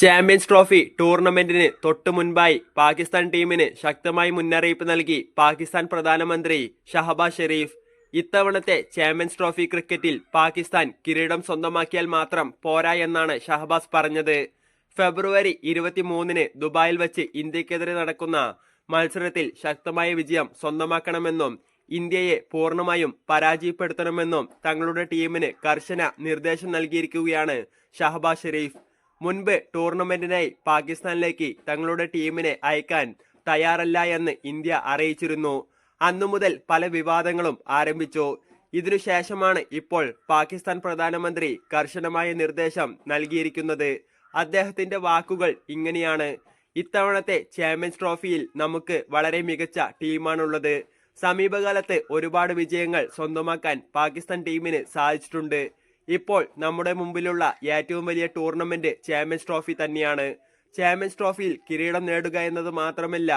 Champions trophy ടൂർണമെന്റിന് തൊട്ടു മുൻപായി പാകിസ്ഥാൻ ടീമിന് ശക്തമായി മുന്നറിയിപ്പ് നൽകി പാകിസ്ഥാൻ പ്രധാനമന്ത്രി ഷഹബാസ് ഷെരീഫ്. ഇത്തവണത്തെ ചാമ്പ്യൻസ് ട്രോഫി ക്രിക്കറ്റിൽ പാകിസ്ഥാൻ കിരീടം സ്വന്തമാക്കിയാൽ മാത്രം പോരാ എന്നാണ് ഷഹബാസ് പറഞ്ഞത്. ഫെബ്രുവരി ഇരുപത്തിമൂന്നിന് ദുബായിൽ വച്ച് ഇന്ത്യക്കെതിരെ നടക്കുന്ന മത്സരത്തിൽ ശക്തമായ വിജയം സ്വന്തമാക്കണമെന്നും ഇന്ത്യയെ പൂർണമായും പരാജയപ്പെടുത്തണമെന്നും തങ്ങളുടെ ടീമിന് കർശന നിർദ്ദേശം നൽകിയിരിക്കുകയാണ് ഷഹബാസ് ഷെരീഫ്. മുൻപ് ടൂർണമെന്റിനായി പാകിസ്ഥാനിലേക്ക് തങ്ങളുടെ ടീമിനെ അയക്കാൻ തയ്യാറല്ല എന്ന് ഇന്ത്യ അറിയിച്ചിരുന്നു. അന്നു മുതൽ പല വിവാദങ്ങളും ആരംഭിച്ചു. ഇതിനുശേഷമാണ് ഇപ്പോൾ പാകിസ്ഥാൻ പ്രധാനമന്ത്രി കർശനമായ നിർദ്ദേശം നൽകിയിരിക്കുന്നത്. അദ്ദേഹത്തിന്റെ വാക്കുകൾ ഇങ്ങനെയാണ്. ഇത്തവണത്തെ ചാമ്പ്യൻസ് ട്രോഫിയിൽ നമുക്ക് വളരെ മികച്ച ടീമാണുള്ളത്. സമീപകാലത്ത് ഒരുപാട് വിജയങ്ങൾ സ്വന്തമാക്കാൻ പാകിസ്ഥാൻ ടീമിന് സാധിച്ചിട്ടുണ്ട്. ഇപ്പോൾ നമ്മുടെ മുമ്പിലുള്ള ഏറ്റവും വലിയ ടൂർണമെന്റ് ചാമ്പ്യൻസ് ട്രോഫി തന്നെയാണ്. ചാമ്പ്യൻസ് ട്രോഫിയിൽ കിരീടം നേടുക എന്നത് മാത്രമല്ല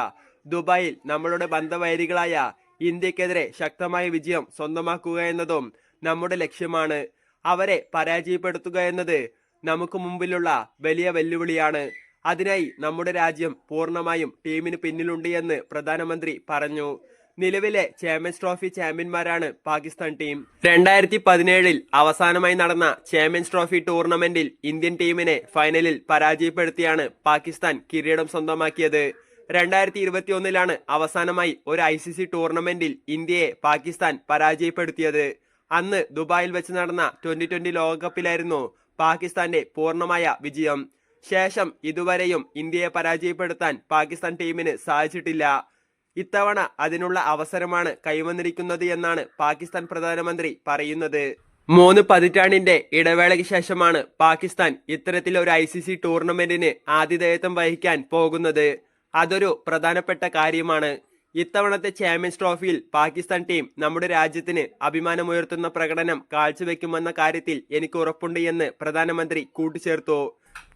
ദുബായിൽ നമ്മളുടെ ബന്ധവൈരികളായ ഇന്ത്യക്കെതിരെ ശക്തമായ വിജയം സ്വന്തമാക്കുക എന്നതും നമ്മുടെ ലക്ഷ്യമാണ്. അവരെ പരാജയപ്പെടുത്തുക എന്നത് നമുക്ക് മുമ്പിലുള്ള വലിയ വെല്ലുവിളിയാണ്. അതിനായി നമ്മുടെ രാജ്യം പൂർണമായും ടീമിന് പിന്നിലുണ്ട് എന്ന് പ്രധാനമന്ത്രി പറഞ്ഞു. നിലവിലെ ചാമ്പ്യൻസ് ട്രോഫി ചാമ്പ്യന്മാരാണ് പാകിസ്ഥാൻ ടീം രണ്ടായിരത്തി പതിനേഴിൽ അവസാനമായി നടന്ന ചാമ്പ്യൻസ് ട്രോഫി ടൂർണമെന്റിൽ ഇന്ത്യൻ ടീമിനെ ഫൈനലിൽ പരാജയപ്പെടുത്തിയാണ് പാകിസ്ഥാൻ കിരീടം സ്വന്തമാക്കിയത്. രണ്ടായിരത്തി ഇരുപത്തിയൊന്നിലാണ് അവസാനമായി ഒരു ഐ സി സി ടൂർണമെന്റിൽ ഇന്ത്യയെ പാകിസ്ഥാൻ പരാജയപ്പെടുത്തിയത്. അന്ന് ദുബായിൽ വെച്ച് നടന്ന ട്വന്റി ട്വന്റി ലോകകപ്പിലായിരുന്നു പാകിസ്ഥാന്റെ പൂർണമായ വിജയം. ശേഷം ഇതുവരെയും ഇന്ത്യയെ പരാജയപ്പെടുത്താൻ പാകിസ്ഥാൻ ടീമിന് സാധിച്ചിട്ടില്ല. ഇത്തവണ അതിനുള്ള അവസരമാണ് കൈവന്നിരിക്കുന്നത് എന്നാണ് പാകിസ്ഥാൻ പ്രധാനമന്ത്രി പറയുന്നത്. മൂന്ന് പതിറ്റാണ്ടിന്റെ ഇടവേളയ്ക്ക് ശേഷമാണ് പാകിസ്ഥാൻ ഇത്തരത്തിൽ ഒരു ഐ സി സി ടൂർണമെന്റിന് ആതിഥേയത്വം വഹിക്കാൻ പോകുന്നത്. അതൊരു പ്രധാനപ്പെട്ട കാര്യമാണ്. ഇത്തവണത്തെ ചാമ്പ്യൻസ് ട്രോഫിയിൽ പാകിസ്ഥാൻ ടീം നമ്മുടെ രാജ്യത്തിന് അഭിമാനമുയർത്തുന്ന പ്രകടനം കാഴ്ചവെക്കുമെന്ന കാര്യത്തിൽ എനിക്ക് ഉറപ്പുണ്ട് എന്ന് പ്രധാനമന്ത്രി കൂട്ടിച്ചേർത്തു.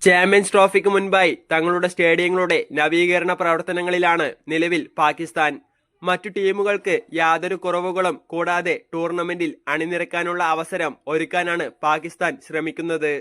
ചാമ്പ്യൻസ് ട്രോഫിക്ക് മുൻപായി തങ്ങളുടെ സ്റ്റേഡിയങ്ങളുടെ നവീകരണ പ്രവർത്തനങ്ങളിലാണ് നിലവിൽ പാകിസ്ഥാൻ. മറ്റു ടീമുകൾക്ക് യാതൊരു കുറവുകളും കൂടാതെ ടൂർണമെന്റിൽ അണിനിരക്കാനുള്ള അവസരം ഒരുക്കാനാണ് പാകിസ്ഥാൻ ശ്രമിക്കുന്നത്.